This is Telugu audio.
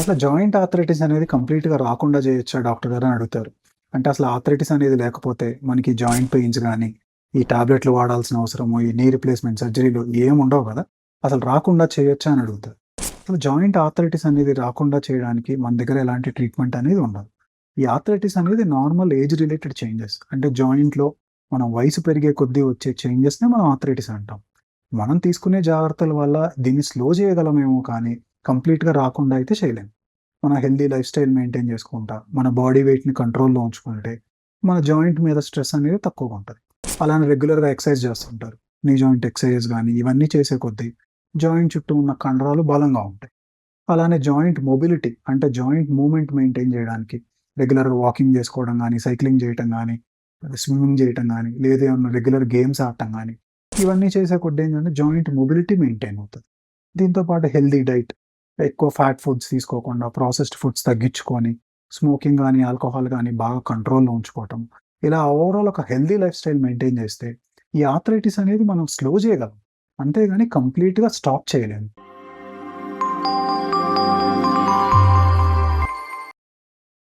అసలు జాయింట్ ఆథరైటిస్ అనేది కంప్లీట్‌గా రాకుండా చేయొచ్చా డాక్టర్ గారు అని అడుగుతారు. అంటే అసలు ఆథరైటిస్ అనేది లేకపోతే మనకి జాయింట్ పెయిన్స్ కానీ ఈ టాబ్లెట్లు వాడాల్సిన అవసరము, ఈ నీ రిప్లేస్‌మెంట్ సర్జరీలు ఏముండవు కదా అసలు రాకుండా చేయొచ్చా అని అడుగుతారు. అసలు జాయింట్ ఆథరైటిస్ అనేది రాకుండా చేయడానికి మన దగ్గర ఎలాంటి ట్రీట్మెంట్ అనేది ఉండదు. ఈ ఆథరైటిస్ అనేది నార్మల్ ఏజ్ రిలేటెడ్ చేంజెస్. అంటే జాయింట్‌లో మనం వయసు పెరిగే కొద్దీ వచ్చే చేంజెస్‌నే మనం ఆథరైటిస్ అంటాం. మనం తీసుకునే జాగ్రత్తల వల్ల దీన్ని స్లో చేయగలమేమో కానీ కంప్లీట్‌గా రాకుండా అయితే చేయలేము మన హెల్దీ లైఫ్ స్టైల్ మెయింటైన్ చేసుకుంటా, మన బాడీ వెయిట్‌ని కంట్రోల్‌లో ఉంచుకుంటే, మన జాయింట్ మీద స్ట్రెస్ అనేది తక్కువగా ఉంటుంది అలానే రెగ్యులర్‌గా ఎక్సర్సైజ్ చేస్తుంటారు. నీ జాయింట్ ఎక్సర్సైజెస్ కానీ ఇవన్నీ చేసే కొద్దీ జాయింట్ చుట్టూ ఉన్న కండరాలు బలంగా ఉంటాయి. అలానే జాయింట్ మొబిలిటీ అంటే జాయింట్ మూమెంట్ మెయింటైన్ చేయడానికి రెగ్యులర్‌గా వాకింగ్ చేసుకోవడం కానీ సైక్లింగ్ చేయటం కానీ స్విమ్మింగ్ చేయటం కానీ లేదా ఏమన్నా రెగ్యులర్ గేమ్స్ ఆడటం కానీ ఇవన్నీ చేసే కొద్దీ ఏంటంటే జాయింట్ మొబిలిటీ మెయింటైన్ అవుతుంది దీంతో పాటు హెల్దీ డైట్ ఎక్కువ ఫ్యాట్ ఫుడ్స్ తీసుకోకుండా ప్రాసెస్డ్ ఫుడ్స్ తగ్గించుకొని, స్మోకింగ్ కానీ ఆల్కహాల్ కానీ బాగా కంట్రోల్‌లో ఉంచుకోవటం. ఇలా ఓవరాల్ ఒక హెల్తీ లైఫ్ స్టైల్ మెయింటైన్ చేస్తే ఈ ఆథరైటిస్ అనేది మనం స్లో చేయగలం. అంతేగాని కంప్లీట్‌గా స్టాప్ చేయలేము.